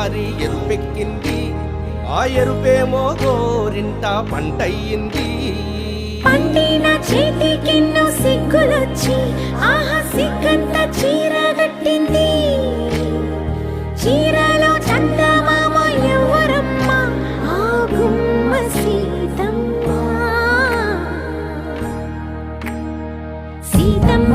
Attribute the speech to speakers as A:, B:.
A: ఒక్కసారి ఎరుపెక్కింది. ఆ ఎరుపేమో గోరింట పంటయ్యింది.
B: పండిన చేతికెన్నో సిగ్గులొచ్చి ఆహా సిగ్గంత చీరగట్టింది చీరలో చందమామ ఎవరమ్మ ఆ గుమ్మ సీతమ్మ. సీతమ్మ